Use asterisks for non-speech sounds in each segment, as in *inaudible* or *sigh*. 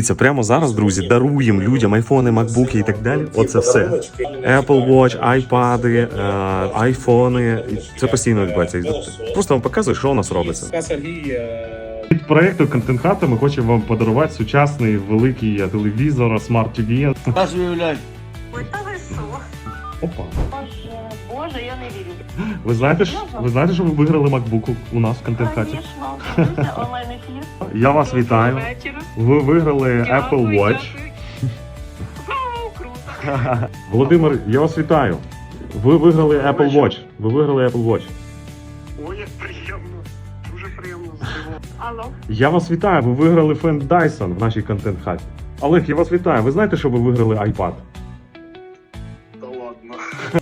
Дивіться, прямо зараз, друзі, даруємо людям айфони, макбуки і так далі. Оце все. Apple Watch, айпади, е, айфони. Це постійно відбувається. Просто вам показую, що у нас робиться. Від проекту Контент Хата ми хочемо вам подарувати сучасний великий телевізор, смарт-ТВ. Аж уявляй. Ой, та ви що? Опа. Боже, Боже, я не вірю. Ви знаєте, ж- ви знаєте, що ви виграли макбук у нас в Контент Хаті? Звісно, онлайн ефір. Я вас вітаю. Ви виграли Apple Watch. Вау, круто. *laughs* Володимир, я вас вітаю. Ви виграли Apple Watch. Ви виграли Apple Watch. Ой, як приємно. Дуже приємно здивовано. Алло. Я вас вітаю. Ви виграли фен Dyson в нашій контент хаті. Олег, я вас вітаю. Ви знаєте, що ви виграли iPad?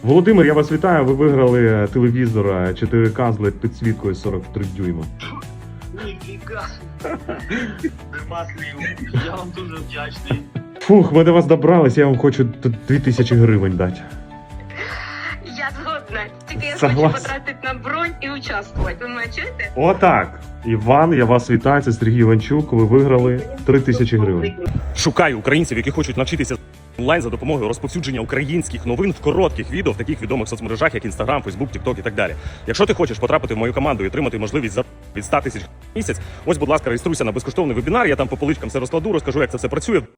Володимир, я вас вітаю. Ви виграли телевізор е, 4К з підсвіткою 43 дюйма. Ніфіга. Нема слів. Я вам дуже вдячний. Фух, ми до вас добрались, я вам хочу 2000 гривень дати. Я згодна. Тільки я хочу потратити на бронь і участвувати. Ви мене чуєте? Отак. Іван, я вас вітаю. Це Сергій Іванчук. Ви виграли 3000 гривень. Шукаю українців, які хочуть навчитися онлайн за допомогою розповсюдження українських новин в коротких відео в таких відомих соцмережах, як Інстаграм, Фейсбук, Тікток і так далі. Якщо ти хочеш потрапити в мою команду і отримати можливість за від 100 тисяч місяць, ось, будь ласка, реєструйся на безкоштовний вебінар. Я там по поличкам все розкладу, розкажу, як це все працює.